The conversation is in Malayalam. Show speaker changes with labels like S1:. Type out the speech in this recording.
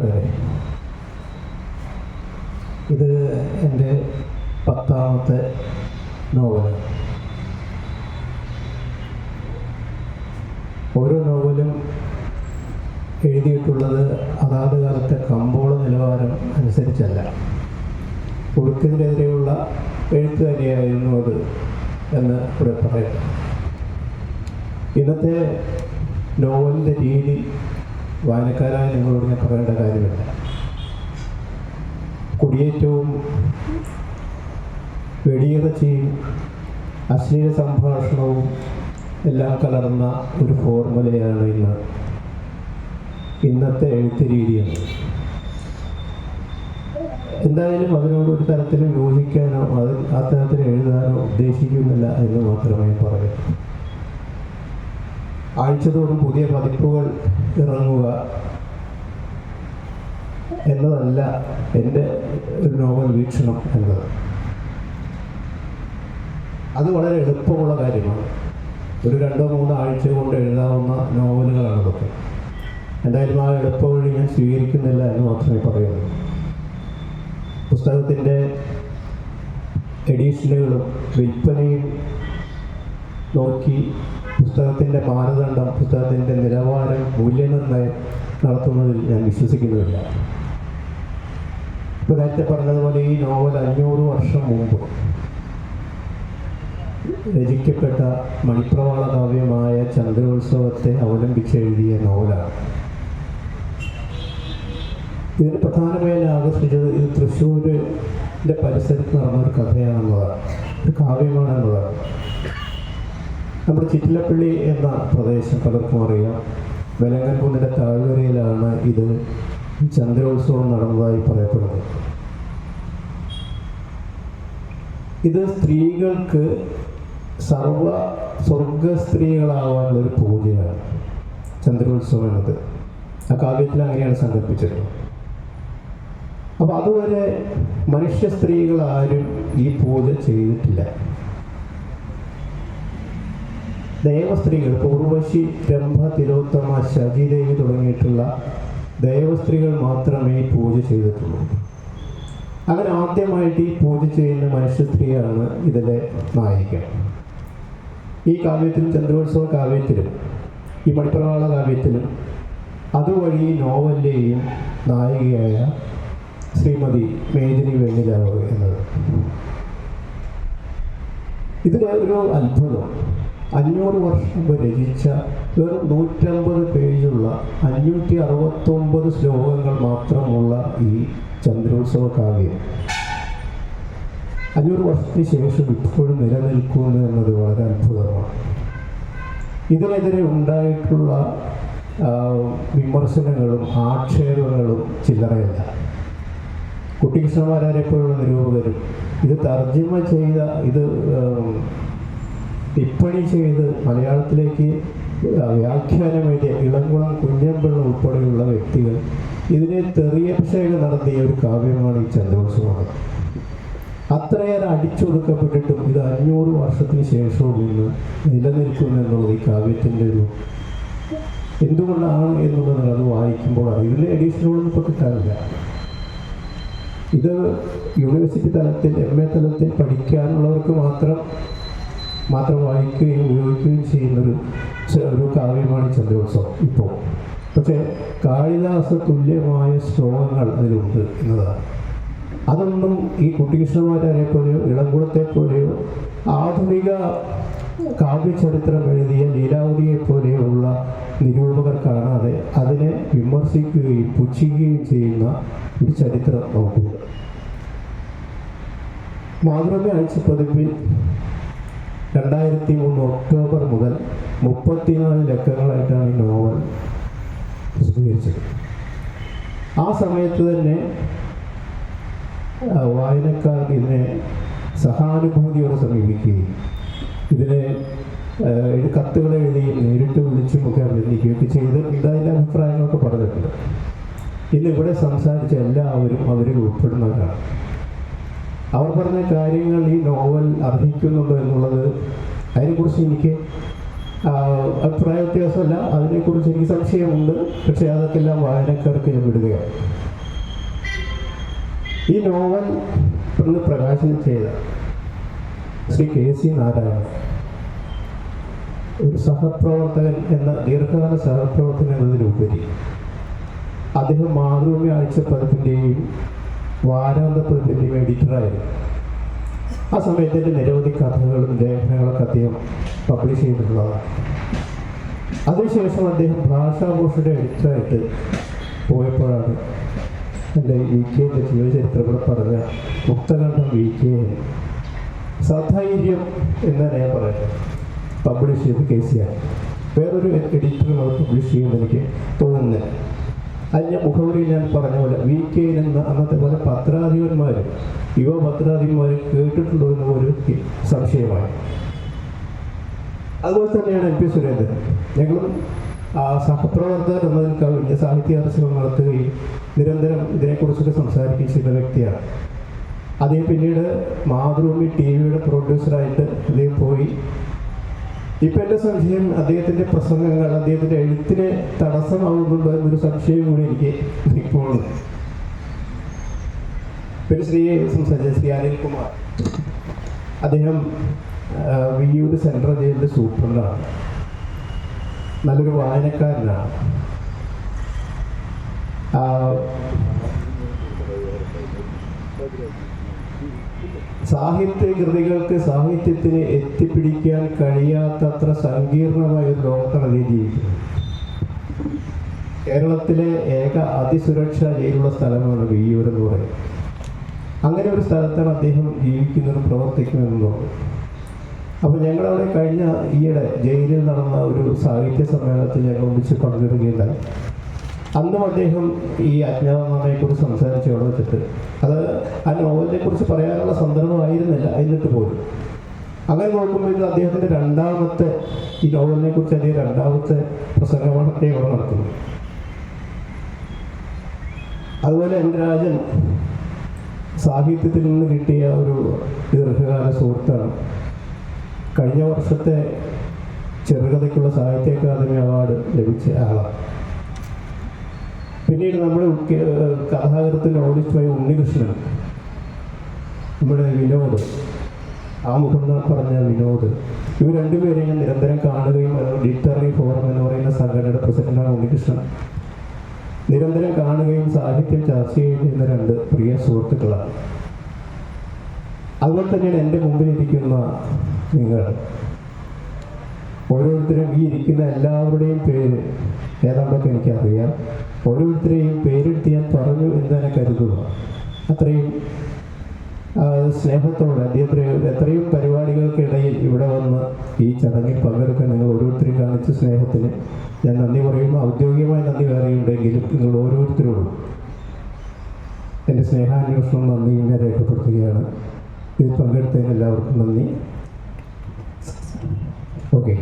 S1: പ്രിയപ്പെട്ടവരെ ഇത് എന്റെ പത്താമത്തെ നോവലാണ് ഓരോ നോവലും എഴുതിയിട്ടുള്ളത് അതാത് കാലത്തെ കമ്പോള നിലവാരം അനുസരിച്ചല്ല. ഒഴുക്കിനെതിരെയുള്ള എഴുത്ത് തന്നെയായിരുന്നു അത് എന്ന് ഇവിടെ പറയാം. ഇന്നത്തെ നോവലിന്റെ രീതി വായനക്കാരായ നിങ്ങളോട് ഞാൻ പറയേണ്ട കുടിയേറ്റവും വെടിയിറച്ചിയും അശ്ലീല സംഭാഷണവും എല്ലാം കലർന്ന ഒരു ഫോർമുലയാണ് ഇന്ന്. ഇന്നത്തെ എഴുത്ത് രീതിയാണ്. എന്തായാലും അതിനോട് ഒരു തരത്തിലും യോജിക്കാനോ അത് ആ തരത്തിൽ എഴുതാനോ ഉദ്ദേശിക്കുന്നില്ല എന്ന് മാത്രമേ പറയൂ. ആഴ്ചതോറും പുതിയ പതിപ്പുകൾ ഇറങ്ങുക എന്നതല്ല എന്റെ ഒരു നോവൽ വീക്ഷണം എന്നത്. അത് വളരെ എളുപ്പമുള്ള കാര്യമാണ്. ഒരു രണ്ടോ മൂന്നോ ആഴ്ച കൊണ്ട് എഴുതാവുന്ന നോവലുകളാണ് അതൊക്കെ. എന്തായാലും ആ എളുപ്പ വഴി ഞാൻ സ്വീകരിക്കുന്നില്ല എന്ന് മാത്രമേ പറയുള്ളൂ. പുസ്തകത്തിന്റെ എഡീഷനുകളും വിൽപ്പനയും നോക്കി പുസ്തകത്തിന്റെ മാനദണ്ഡം പുസ്തകത്തിന്റെ നിലവാരം മൂല്യനിർണയം നടത്തുന്നതിൽ ഞാൻ വിശ്വസിക്കുന്നില്ല ഇപ്പോൾ നേരത്തെ പറഞ്ഞതുപോലെ ഈ നോവൽ അഞ്ഞൂറ് വർഷം മുമ്പ് രചിക്കപ്പെട്ട മണിപ്രവാള കാവ്യമായ ചന്ദ്രോത്സവത്തെ അവലംബിച്ച് എഴുതിയ നോവലാണ്. ഇതിന് പ്രധാനമായി ആകർഷിച്ചത് ഇത് തൃശ്ശൂരിന്റെ പരിസരത്ത് നടന്ന ഒരു കഥയാണെന്നതാണ് ഒരു കാവ്യമാണെന്നതാണ് നമ്മുടെ ചിറ്റിലപ്പള്ളി എന്ന പ്രദേശം പലർക്കും അറിയാം. വെലങ്ങൻകുന്നിന്റെ താഴ്വരയിലാണ് ഇത് ചന്ദ്രോത്സവം നടന്നതായി പറയപ്പെടുന്നത് ഇത് സ്ത്രീകൾക്ക് സർവ സ്വർഗ സ്ത്രീകളാവാനുള്ള ഒരു പൂജയാണ് ചന്ദ്രോത്സവം എന്നത്. ആ കാവ്യത്തിൽ അങ്ങനെയാണ് സങ്കല്പിച്ചത് അപ്പോൾ അതുവരെ മനുഷ്യ സ്ത്രീകൾ ആരും ഈ പൂജ ചെയ്തിട്ടില്ല. ദേവസ്ത്രീകൾ ഇപ്പോൾ ഉർവശി രംഭ തിലോത്തമ ശചിദേവി തുടങ്ങിയിട്ടുള്ള ദേവസ്ത്രീകൾ മാത്രമേ പൂജ ചെയ്തിട്ടുള്ളൂ. അങ്ങനെ ആദ്യമായിട്ട് ഈ പൂജ ചെയ്യുന്ന മനുഷ്യ സ്ത്രീയാണ് ഇതിലെ നായിക. ഈ കാവ്യത്തിൽ ചന്ദ്രോത്സവ കാവ്യത്തിലും ഈ മണിപ്രവാള കാവ്യത്തിലും അതുവഴി നോവലിലെയും നായികയായ ശ്രീമതി മേദിനി വെണ്ണിലാവ് എന്നത്. ഇതിലെ ഒരു അത്ഭുതം. അഞ്ഞൂറ് വർഷം മുമ്പ് രചിച്ച വെറും നൂറ്റമ്പത് പേജുള്ള അഞ്ഞൂറ്റി അറുപത്തൊമ്പത് ശ്ലോകങ്ങൾ മാത്രമുള്ള ഈ ചന്ദ്രോത്സവ കാവ്യം. അഞ്ഞൂറ് വർഷത്തിന് ശേഷം ഇപ്പോഴും നിലനിൽക്കുന്നു എന്നത് വളരെ അത്ഭുതമാണ്. ഇതിനെതിരെ ഉണ്ടായിട്ടുള്ള വിമർശനങ്ങളും ആക്ഷേപങ്ങളും ചില്ലറയല്ല. കുട്ടികൃഷ്ണമാരെ പോലുള്ള നിരൂപകരും ഇത് തർജമ ചെയ്ത ഇത് ടിപ്പണി ചെയ്ത് മലയാളത്തിലേക്ക് വ്യാഖ്യാനം എഴുതിയ ഇളംകുളം കുഞ്ഞമ്പിള്ള ഉൾപ്പെടെയുള്ള വ്യക്തികൾ ഇതിനെ തെറിയഭിഷേകം നടത്തിയ ഒരു കാവ്യമാണ് ഈ ചന്ദ്രോത്സവമാണ്. അത്രയേറെ അടിച്ചൊടുക്കപ്പെട്ടിട്ടും ഇത് അഞ്ഞൂറ് വർഷത്തിന് ശേഷവും ഇന്ന് നിലനിൽക്കുന്നു എന്നുള്ളത് ഈ കാവ്യത്തിന്റെ ഒരു എന്തുകൊണ്ടാണ് എന്നുള്ളത് അത് വായിക്കുമ്പോൾ ഇതിന്റെ എഡീഷനുകളൊന്നും ഇപ്പോൾ കിട്ടാറില്ല. ഇത് യൂണിവേഴ്സിറ്റി തലത്തിൽ എം എ തലത്തിൽ പഠിക്കാനുള്ളവർക്ക് മാത്രം മാത്രം വായിക്കുകയും ഉപയോഗിക്കുകയും ചെയ്യുന്നൊരു ഒരു കാവ്യമാണ് ചന്ദ്രോത്സവം ഇപ്പോൾ. പക്ഷേ കാളിദാസ തുല്യമായ ശ്ലോകങ്ങൾ അതിലുണ്ട് എന്നതാണ്. അതൊന്നും ഈ കുട്ടികൃഷ്ണമാരെ പോലെയോ ഇളംകുളത്തെ പോലെയോ ആധുനിക കാവ്യചരിത്രം എഴുതിയ ലീലാവതിയെ പോലെയുള്ള നിരൂപകർ കാണാതെ അതിനെ വിമർശിക്കുകയും പുച്ഛിക്കുകയും ചെയ്യുന്ന ഒരു ചരിത്രം നമുക്കുണ്ട്. അയച്ച ആഴ്ചപ്പതിപ്പിൽ രണ്ടായിരത്തി മൂന്ന് ഒക്ടോബർ മുതൽ മുപ്പത്തിനാല് ലക്കങ്ങളായിട്ടാണ് ഈ നോവൽ പ്രസിദ്ധീകരിച്ചത്. ആ സമയത്ത് തന്നെ വായനക്കാർക്ക് ഇതിനെ സഹാനുഭൂതിയോടെ സമീപിക്കുകയും ഇതിനെ കത്തുകൾ എഴുതിയും നേരിട്ട് വിളിച്ചുമൊക്കെ അഭിനന്ദിക്കുകയൊക്കെ ചെയ്ത് ഇതായാലും അഭിപ്രായങ്ങളൊക്കെ പറഞ്ഞിട്ടുണ്ട്. ഇന്ന് ഇവിടെ സംസാരിച്ച എല്ലാവരും അവരിൽ ഉൾപ്പെടുന്നവരാണ്. അവർ പറഞ്ഞ കാര്യങ്ങൾ ഈ നോവൽ അർഹിക്കുന്നുണ്ടോ എന്നുള്ളത് അതിനെക്കുറിച്ച് എനിക്ക് അഭിപ്രായ വ്യത്യാസമല്ല. അതിനെക്കുറിച്ച് എനിക്ക് സംശയമുണ്ട്. പക്ഷേ അതൊക്കെ എല്ലാം വായനക്കാർക്ക് ഞാൻ വിടുകയാണ്. ഈ നോവൽ ഒന്ന് പ്രകാശനം ചെയ്ത ശ്രീ കെ സി നാരായണൻ ഒരു സഹപ്രവർത്തകൻ എന്ന ദീർഘകാല സഹപ്രവർത്തകൻ എന്നതിലുപരി അദ്ദേഹം മാതൃഭൂമി ആഴ്ചപ്പതിപ്പിന്റെയും വാരാന്ത പതിപ്പിന്റെയും എഡിറ്ററായിരുന്നു ആ സമയത്ത് എന്റെ നിരവധി കഥകളും ലേഖനങ്ങളൊക്കെ അദ്ദേഹം പബ്ലിഷ് ചെയ്തിട്ടുള്ളതാണ്. അതിനുശേഷം അദ്ദേഹം ഭാഷാഭൂഷയുടെ എഡിറ്ററായിട്ട് പോയപ്പോഴാണ് എന്റെ വി കെന്റെ ജീവചരിത്രം കൂടെ പറഞ്ഞ മുക്തകണ്ഠം വി കെ സധൈര്യം എന്നാണ് ഞാൻ പറയുന്നത്. പബ്ലിഷ് ചെയ്ത് കെ സി ആർ വേറൊരു എഡിറ്ററും അത് പബ്ലിഷ് ചെയ്യുമെന്ന് എനിക്ക് തോന്നുന്നില്ല. അതിന്റെ മുഖവരി ഞാൻ പറഞ്ഞ പോലെ വി കെ എന്ന അന്നത്തെ പോലെ പത്രാധിപന്മാർ യുവ പത്രാധിപന്മാർ കേട്ടിട്ടുണ്ടോ എന്ന ഒരു സംശയമാണ് അതുപോലെ തന്നെയാണ് എം പി സുരേന്ദ്രൻ. ഞങ്ങളും സഹപ്രവർത്തകർ എന്നതിൽ കവിഞ്ഞ സാഹിത്യ ചർച്ചകൾ നടത്തുകയും നിരന്തരം ഇതിനെക്കുറിച്ചൊക്കെ സംസാരിക്കുകയും ചെയ്യുന്ന വ്യക്തിയാണ്. അദ്ദേഹം പിന്നീട് മാതൃഭൂമി ടി വിയുടെ പ്രൊഡ്യൂസറായിട്ട് അദ്ദേഹം പോയി. ഇപ്പം എന്റെ സംശയം അദ്ദേഹത്തിന്റെ പ്രസംഗങ്ങൾ അദ്ദേഹത്തിന്റെ എഴുത്തിനെ തടസ്സമാകുന്നുണ്ടോ എന്നൊരു സംശയം കൂടി എനിക്ക് ഇപ്പോൾ. പിന്നെ ശ്രീ സംസാരിച്ച ശ്രീ അനിൽകുമാർ അദ്ദേഹം ആ, വിയ്യൂർ സെൻട്രൽ ജയിലിന്റെ സൂപ്രണ്ടാണ്. നല്ലൊരു വായനക്കാരനാണ്. സാഹിത്യ കൃതികൾക്ക് സാഹിത്യത്തിന് എത്തിപ്പിടിക്കാൻ കഴിയാത്തത്ര സങ്കീർണമായ ഒരു ലോകത്താണ് ജീവിക്കുന്നത് കേരളത്തിലെ ഏക അതിസുരക്ഷ ജയിലുള്ള സ്ഥലമാണ് വിയ്യൂർ എന്ന് പറയുന്നത്. അങ്ങനെ ഒരു സ്ഥലത്താണ് അദ്ദേഹം ജീവിക്കുന്നതും പ്രവർത്തിക്കുന്നതെന്നും അപ്പോൾ ഞങ്ങളവിടെ കഴിഞ്ഞ ഈയിടെ ജയിലിൽ നടന്ന ഒരു സാഹിത്യ സമ്മേളനത്തിൽ ഞങ്ങൾ ഒന്നിച്ച് പങ്കെടുക്കുകയുണ്ടായി അന്നും അദ്ദേഹം ഈ അജ്ഞാതനാമയെക്കുറിച്ച് സംസാരിച്ച് വെച്ചിട്ട് അത് ആ നോവലിനെ കുറിച്ച് പറയാനുള്ള സന്ദർഭമായിരുന്നില്ല എന്നിട്ട് പോലും. അങ്ങനെ നോക്കുമ്പോൾ ഇത് രണ്ടാമത്തെ ഈ നോവലിനെ കുറിച്ച് അല്ലെങ്കിൽ രണ്ടാമത്തെ പ്രസംഗമാണ് അദ്ദേഹം ഇവിടെ നടത്തുന്നത്. അതുപോലെ എന്റെ രാജൻ സാഹിത്യത്തിൽ നിന്ന് കിട്ടിയ ഒരു ദീർഘകാല സുഹൃത്താണ്. കഴിഞ്ഞ വർഷത്തെ ചെറുകഥയ്ക്കുള്ള സാഹിത്യ അക്കാദമി അവാർഡ് ലഭിച്ച ആളാണ്. പിന്നീട് നമ്മുടെ കഥാകൃത്തിന്റെ കഥാകൃത്ത് നോവലിസ്റ്റായ ഉണ്ണികൃഷ്ണൻ നമ്മുടെ വിനോദ് ആ മുഖം പറഞ്ഞ വിനോദ് ഇവർ രണ്ടുപേരെയും ഞാൻ നിരന്തരം കാണുകയും ലിറ്റററി ഫോറം എന്ന് പറയുന്ന സംഘടനയുടെ പ്രസിഡന്റാണ് ഉണ്ണികൃഷ്ണൻ. നിരന്തരം കാണുകയും സാഹിത്യം ചർച്ച ചെയ്യുന്ന രണ്ട് പ്രിയ സുഹൃത്തുക്കളാണ്. അതുപോലെ തന്നെയാണ് എന്റെ മുമ്പിൽ ഇരിക്കുന്ന നിങ്ങൾ. ഓരോരുത്തരും ഈ ഇരിക്കുന്ന എല്ലാവരുടെയും പേര് ഏതാണ്ടൊക്കെ എനിക്കറിയാം. ഓരോരുത്തരെയും പേരെടുത്ത് ഞാൻ പറഞ്ഞു എന്ന് തന്നെ കരുതുക. അത്രയും സ്നേഹത്തോടെ അദ്ദേഹത്തിന് എത്രയും പരിപാടികൾക്കിടയിൽ ഇവിടെ വന്ന് ഈ ചടങ്ങിൽ പങ്കെടുക്കാൻ നിങ്ങൾ ഓരോരുത്തരും കാണിച്ച സ്നേഹത്തിന് ഞാൻ നന്ദി പറയുന്നു. ഔദ്യോഗികമായി നന്ദി പറയുന്നുണ്ടെങ്കിലും നിങ്ങൾ ഓരോരുത്തരോടും എന്റെ സ്നേഹാന്വേഷണം നന്ദി ഞാൻ രേഖപ്പെടുത്തുകയാണ്. ഇതിൽ പങ്കെടുത്തതിന് എല്ലാവർക്കും നന്ദി. ഓക്കെ.